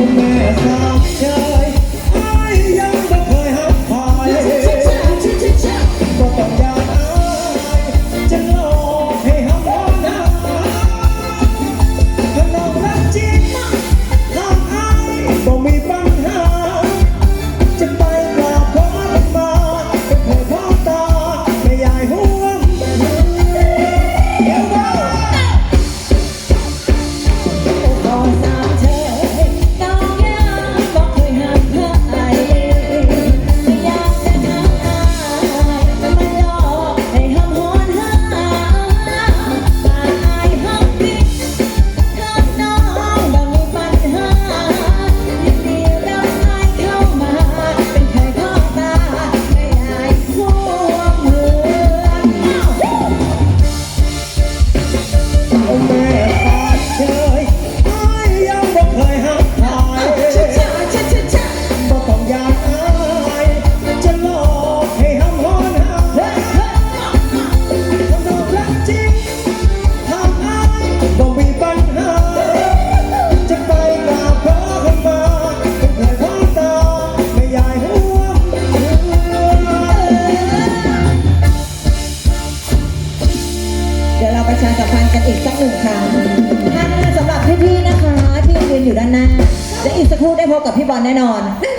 I'm not a chorar เดี๋ยวเราประชาสัมพันธ์กันอีกสักหนึ่งครั้งท่านสำหรับพี่ๆนะคะที่ยืนอยู่ด้านหน้าและอีกสักครู่ได้พบกับพี่บอลแน่นอน